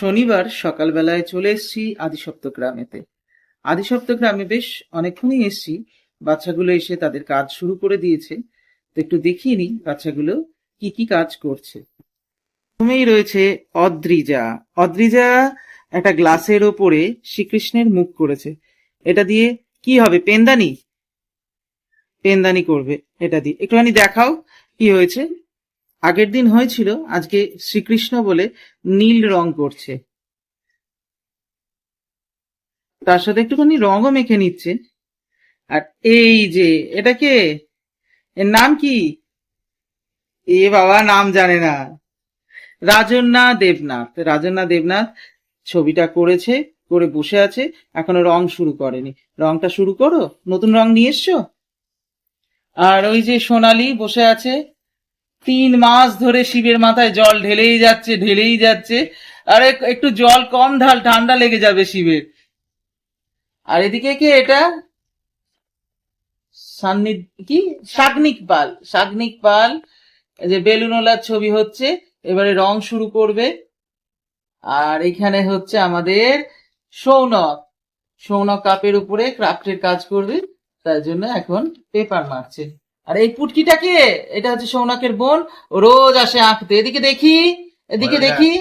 শনিবার সকালবেলায় চলে এসেছি আদিসপ্ত গ্রামেতে। আদিসপ্ত গ্রামে বেশ অনেকক্ষণই এসেছি। বাচ্চাগুলো এসে তাদের কাজ শুরু করে দিয়েছে। তো একটু দেখিয়ে নিই বাচ্চাগুলো কি কি কাজ করছে। প্রথমেই রয়েছে অদ্রিজা। অদ্রিজা একটা গ্লাসের ওপরে শ্রীকৃষ্ণের মুখ করেছে। এটা দিয়ে কি হবে? পেনদানি? পেনদানি করবে। এটা দিয়ে। একটুখানি দেখাও কি হয়েছে। আগের দিন হয়েছিল, আজকে শ্রীকৃষ্ণ বলে নীল রং করছে। তার সাথে একটুখানি রঙও মেখে নিচ্ছে। আর এই যে, এটা কে? এর নাম কি? এ বাবা, নাম জানে না। রাজন্যা দেবনাথ। রাজন্যা দেবনাথ ছবিটা করেছে, করে বসে আছে, এখনও রং শুরু করেনি। রংটা শুরু করো, নতুন রং নিয়ে এসছো? আর ওই যে সোনালি বসে আছে তিন মাস ধরে শিবের মাথায় জল ঢেলেই যাচ্ছে ঢেলেই যাচ্ছে। আরে, একটু জল কম ঢাল, ঠান্ডা লেগে যাবে শিবের। আর এদিকে কি এটা? কি? শাগনিক পাল। শাগনিক পাল যে বেলুনওয়ালার ছবি হচ্ছে, এবারে রং শুরু করবে। আর এখানে হচ্ছে আমাদের সৌনক। সৌনক কাপের উপরে ক্রাফটের কাজ করবে, তার জন্য এখন পেপার মারছে। আর এই পুটকিটা কে? এটা হচ্ছে সৌনকের বোন। রোজ আসে আঁকতে। এদিকে দেখি। এদিকে দেখি।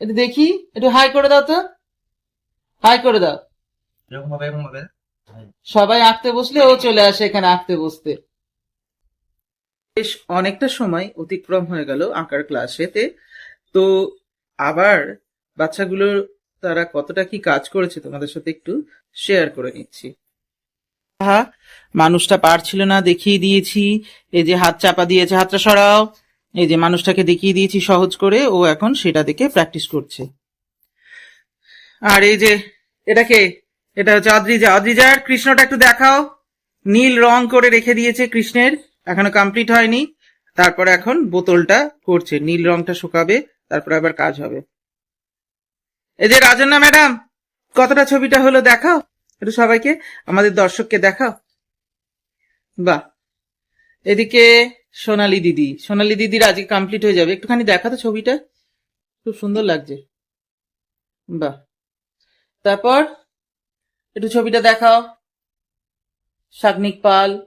ওই দেখ, একটু হাই করে দাও তো। হাই করে দাও। সবাই আঁকতে বসলে ও চলে আসে এখানে আঁকতে বসতে। বেশ অনেকটা সময় অতিক্রম হয়ে গেল আঁকার ক্লাসেতে তো। আবার বাচ্চাগুলোর তারা কতটা কি কাজ করেছে তোমাদের সাথে একটু শেয়ার করে নিচ্ছি। হ্যাঁ মানুষটা পারছিল না, দেখিয়ে দিয়েছি। এই যে হাত চাপা দিয়েছে, হাতটা সরাও। এই যে মানুষটাকে দেখিয়ে দিয়েছি সহজ করে, ও এখন সেটা দেখে প্র্যাকটিস করছে। আর এই যে এটাকে এটা হচ্ছে অদ্রিজা। অদ্রিজার কৃষ্ণটা একটু দেখাও। নীল রং করে রেখে দিয়েছে কৃষ্ণের। এখনও কমপ্লিট হয়নি। তারপর এখন বোতলটা করছে। নীল রংটা শুকাবে, তারপর আবার কাজ হবে। এই যে রাজন্না ম্যাডাম, কতটা ছবিটা হলো দেখাও। একটু সবাইকে, আমাদের দর্শককে দেখাও। বাহ। এদিকে সোনালি দিদি। সোনালি দিদির আজকে কমপ্লিট হয়ে যাবে। একটুখানি দেখা তো ছবিটা। খুব সুন্দর লাগছে। বাহ। তারপর একটু ছবিটা দেখাও। শাগনিক পাল।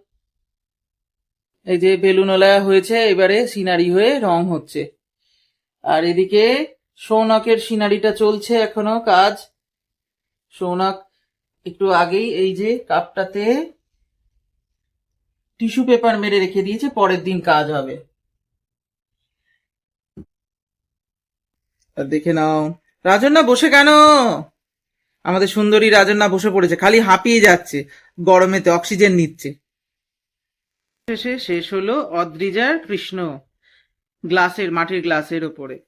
এই যে বেলুনওয়ালা হয়েছে, এবারে সিনারি হয়ে রং হচ্ছে। আর এদিকে সৌনকের সিনারিটা চলছে এখনও কাজ। সৌনক একটু আগেই এই যে কাপটাতে টিস্যু পেপার মেরে রেখে দিয়েছে, পরের দিন কাজ হবে। দেখে নাও। রাজন্না, বসে কেন? আমাদের সুন্দরী রাজন্না বসে পড়েছে, খালি হাঁপিয়ে যাচ্ছে, গরমেতে অক্সিজেন নিচ্ছে। শেষে শেষ হলো অদ্রিজার কৃষ্ণ, গ্লাসের, মাটির গ্লাসের ওপরে।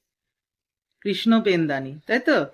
কৃষ্ণ পেনদানি, তাই তো?